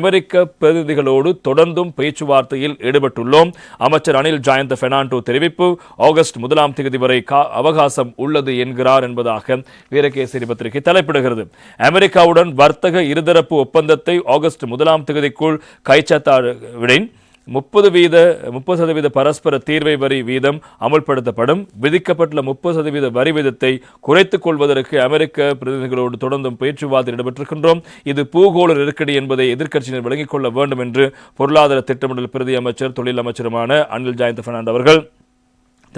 அமெரிக்க பிரதிநிதிகளோடு தொடர்ந்தும் பேச்சுவார்த்தையில் ஈடுபட்டுள்ளோம். அமைச்சர் அனில் ஜாயந்த பெர்னாண்டோ தெரிவிப்பு ஆகஸ்ட் முதலாம் தேதி வரை கா- அவகாசம் உள்ளது என்கிறார் என்பதாக வீரகேசரி பத்திரிகை தலைப்பிடுகிறது. அமெரிக்காவுடன் வர்த்தக இருதரப்பு ஒப்பந்தத்தை ஆகஸ்ட் முதலாம் தேதிக்குள் கைச்சாத்தாவிடன். முப்பது வீத முப்பது சதவீத பரஸ்பர தீர்வை வரி வீதம் அமுல்படுத்தப்படும். விதிக்கப்பட்டுள்ள முப்பது சதவீத வரி வீதத்தை குறைத்துக் கொள்வதற்கு அமெரிக்க பிரதிநிதிகளோடு தொடர்ந்தும் பேச்சுவார்த்தை ஈடுபட்டிருக்கின்றோம் இது பூகோள நெருக்கடி என்பதை எதிர்க்கட்சியினர் விளங்கிக் கொள்ள வேண்டும் என்று பொருளாதார திட்டமிடல் பிரதி அமைச்சர் தொழில் அமைச்சருமான அனில் ஜாயந்த் பெர்னாண்டோ அவர்கள்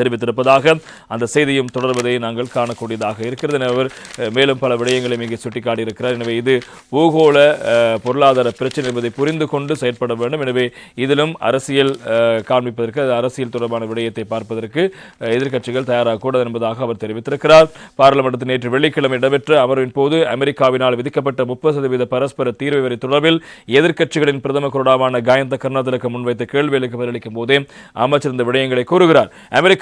தெரிவித்திருப்பதாக அந்த செய்தியும் தொடர்வதை நாங்கள் காணக்கூடியதாக இருக்கிறது. அவர் மேலும் பல விடயங்களையும் இங்கே சுட்டிக்காட்டியிருக்கிறார். எனவே இது பூகோள பொருளாதார பிரச்சனை என்பதை புரிந்து கொண்டு செயற்பட வேண்டும். எனவே இதிலும் அரசியல் காண்பிப்பதற்கு அது அரசியல் தொடர்பான விடயத்தை பார்ப்பதற்கு எதிர்க்கட்சிகள் எதிர்க்கட்சிகள் தயாராகக்கூடாது என்பதாக அவர் தெரிவித்திருக்கிறார். பாராளுமன்றத்தில் நேற்று வெள்ளிக்கிழமை இடம்பெற்ற அமர்வின் போது அமெரிக்காவினால் விதிக்கப்பட்ட முப்பது சதவீத பரஸ்பர தீர்வு வரை தொடர்பில் எதிர்க்கட்சிகளின் பிரதம குரடாவான காயந்த கருணாதிலக்கு முன்வைத்த கேள்விகளுக்கு பதிலளிக்கும் போதே அமைச்சர் இந்த விடயங்களை கூறுகிறார்.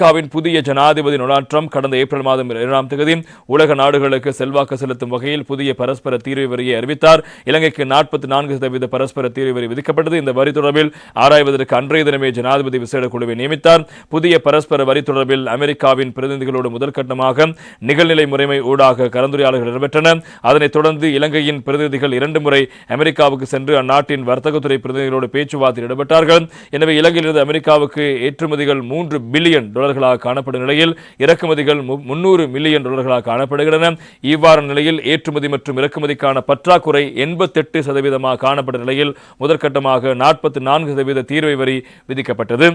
அமெரிக்காவின் புதிய ஜனாதிபதி டொனால்ட் ட்ரம்ப் கடந்த ஏப்ரல் மாதம் இரண்டாம் தேதி உலக நாடுகளுக்கு செல்வாக்கு செலுத்தும் வகையில் புதிய பரஸ்பர தீர்வு வரியை அறிவித்தார். இலங்கைக்கு நாற்பத்தி நான்கு சதவீத பரஸ்பர தீர்வு வரி விதிக்கப்பட்டது. இந்த வரி தொடர்பில் ஆராய்வதற்கு அன்றைய தினமே ஜனாதிபதி விசேட குழுவை நியமித்தார். புதிய பரஸ்பர வரி தொடர்பில் அமெரிக்காவின் பிரதிநிதிகளோடு முதற்கட்டமாக நிகழ்நிலை முறைமை ஊடாக கலந்துரையாடல்கள் இடம்பெற்றன அதனைத் தொடர்ந்து இலங்கையின் பிரதிநிதிகள் இரண்டு முறை அமெரிக்காவுக்கு சென்று அந்நாட்டின் வர்த்தகத்துறை பிரதிநிதிகளோடு பேச்சுவார்த்தையில் ஈடுபட்டார்கள். எனவே இலங்கையிலிருந்து அமெரிக்காவுக்கு ஏற்றுமதிகள் மூன்று பில்லியன் டாலர்கள் டாலர்களாக காணப்படும் நிலையில் இறக்குமதிகள் முன்னூறு மில்லியன் டாலர்களாக காணப்படுகின்றன. இவ்வாறான நிலையில் ஏற்றுமதி மற்றும் இறக்குமதிக்கான பற்றாக்குறை எண்பத்தெட்டு சதவீதமாக காணப்படும் நிலையில் முதற்கட்டமாக நாற்பத்தி நான்கு சதவீத தீர்வை வரி விதிக்கப்பட்டது.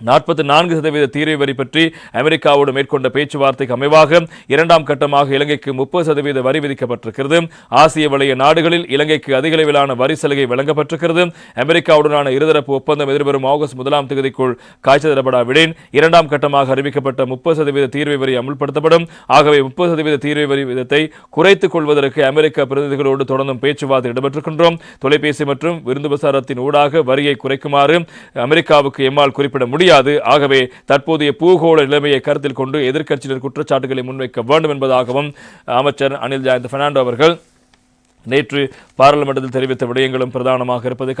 நாற்பத்தி நான்கு சதவீத தீர்வை வரி பற்றி அமெரிக்காவோடு மேற்கொண்ட பேச்சுவார்த்தைக்கு அமைவாக இரண்டாம் கட்டமாக இலங்கைக்கு முப்பது சதவீத வரி விதிக்கப்பட்டிருக்கிறது. ஆசிய வளைய நாடுகளில் இலங்கைக்கு அதிக அளவிலான வரி சலுகை வழங்கப்பட்டிருக்கிறது. அமெரிக்காவுடனான இருதரப்பு ஒப்பந்தம் எதிர்வரும் ஆகஸ்ட் முதலாம் தேதிக்குள் காய்ச்சல் இரண்டாம் கட்டமாக அறிவிக்கப்பட்ட முப்பது சதவீத தீர்வை வரி அமுல்படுத்தப்படும். ஆகவே முப்பது சதவீத தீர்வை வரி விதத்தை குறைத்துக் கொள்வதற்கு அமெரிக்க பிரதிநிதிகளோடு தொடர்ந்தும் பேச்சுவார்த்தை இடம்பெற்றிருக்கின்றோம். தொலைபேசி மற்றும் விருந்து பிரசாரத்தின் ஊடாக வரியை குறைக்குமாறு அமெரிக்காவுக்கு எம்மால் குறிப்பிட முடியும். முடியாது. ஆகவே தற்போதைய பூகோள நிலைமையை கருத்தில் கொண்டு எதிர்க்கட்சியினர் குற்றச்சாட்டுகளை முன்வைக்க வேண்டும் என்பதாகவும் அமைச்சர் அனில் ஜாயந்த் பெர்னாண்டோ அவர்கள் நேற்று பாராளுமன்றத்தில் தெரிவித்த விடயங்களும் பிரதானமாக இருப்பதை